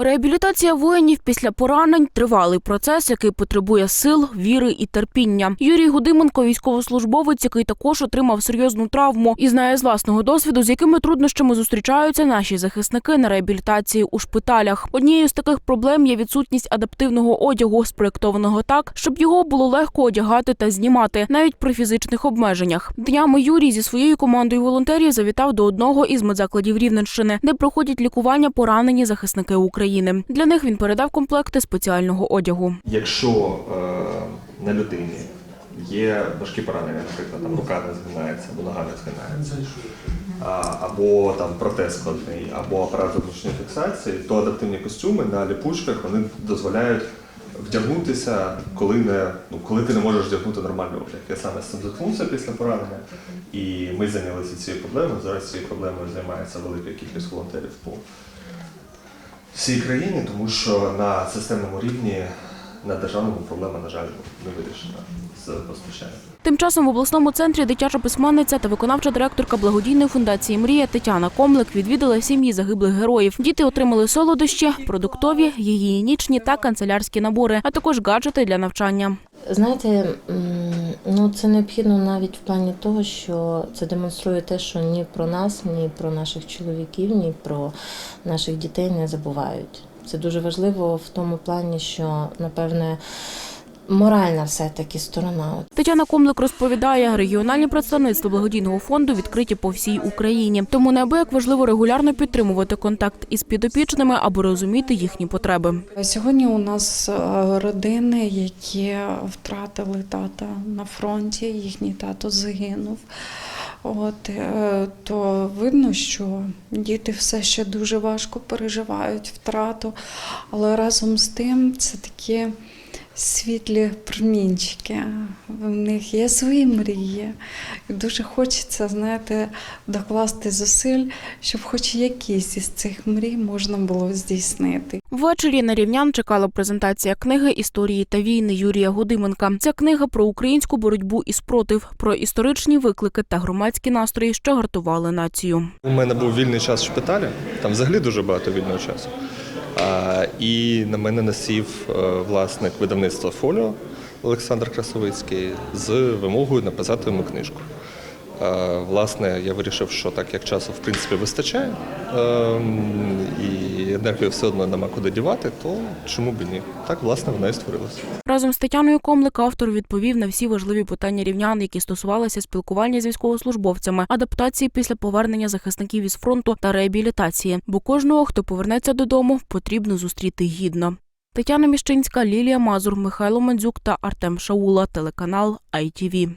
Реабілітація воїнів після поранень тривалий процес, який потребує сил, віри і терпіння. Юрій Гудименко, військовослужбовець, який також отримав серйозну травму і знає з власного досвіду, з якими труднощами зустрічаються наші захисники на реабілітації у шпиталях. Однією з таких проблем є відсутність адаптивного одягу, спроєктованого так, щоб його було легко одягати та знімати, навіть при фізичних обмеженнях. Днями Юрій зі своєю командою волонтерів завітав до одного із медзакладів Рівненщини, де проходять лікування поранені захисники України. Для них він передав комплекти спеціального одягу. Якщо е, на людині є важкі поранення, наприклад, там рука не згинається або нога не згинається, або там протез складний, або апарат зовнішньої фіксації, то адаптивні костюми на ліпучках вони дозволяють вдягнутися, коли не ну коли ти не можеш вдягнути нормальний одяг. Я саме з цим зіткнувся після поранення, і ми зайнялися цією проблемою. Зараз цією проблемою займається велика кількість волонтерів по всій країні, тому що на системному рівні, на державному проблема, на жаль, не вирішена з постачанням. Тим часом в обласному центрі дитяча письменниця та виконавча директорка благодійної фундації Мрія Тетяна Комлик відвідала сім'ї загиблих героїв. Діти отримали солодощі, продуктові, гігієнічні та канцелярські набори, а також гаджети для навчання. Знаєте, ну це необхідно навіть в плані того, що це демонструє те, що ні про нас, ні про наших чоловіків, ні про наших дітей не забувають. Це дуже важливо в тому плані, що напевне моральна все-таки сторона. Тетяна Комлик розповідає, регіональні представництва благодійного фонду відкриті по всій Україні. Тому неабияк важливо регулярно підтримувати контакт із підопічними, аби розуміти їхні потреби. Сьогодні у нас е, родини, які втратили тата на фронті, їхній тато загинув. От, е, то видно, що діти все ще дуже важко переживають втрату, але разом з тим це такі світлі промінчики. В них є свої мрії. І дуже хочеться, знаєте, докласти зусиль, щоб хоч якісь із цих мрій можна було здійснити. Ввечері на рівнян чекала презентація книги Історії та війни Юрія Гудименка. Ця книга про українську боротьбу і спротив, про історичні виклики та громадські настрої, що гартували націю. У мене був вільний час в шпиталі, там взагалі дуже багато вільного часу. І на мене насів е, власник видавництва Фоліо Олександр Красовицький з вимогою написати йому книжку. Е, Власне, я вирішив, що так як часу в принципі вистачає, ем, і енергію все одно нема куди дівати, то чому б і ні? Так, власне, вона і створилася. Разом з Тетяною Комлик автор відповів на всі важливі питання рівнян, які стосувалися спілкування з військовослужбовцями, адаптації після повернення захисників із фронту та реабілітації. Бо кожного, хто повернеться додому, потрібно зустріти гідно. Тетяна Міщинська, Лілія Мазур, Михайло Мандзюк та Артем Шаула. Телеканал ITV.